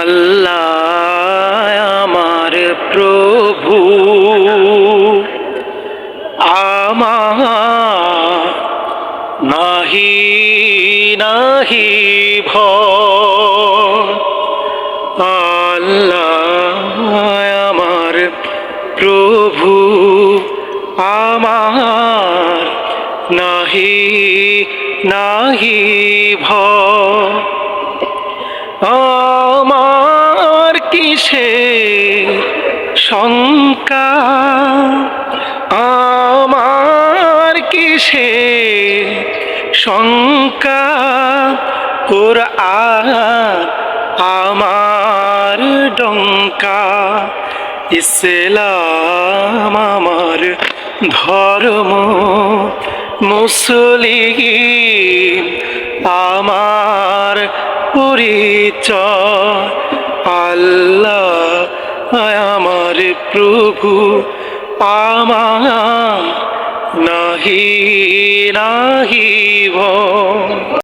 আল্লাহ আমার প্রভু। আমার নাহি নাহি আল্লাহ আমার প্রভু। আমার নাহি নাহি আমার কিসে শঙ্কা? আমার কিসে শঙ্কা? ওর আমার ডঙ্কা ইসলাম আমার ধর্ম মুসলিম আমার পরিচয়। আল্লাহ আমার প্রভু আমার নাহি নাহি ভয়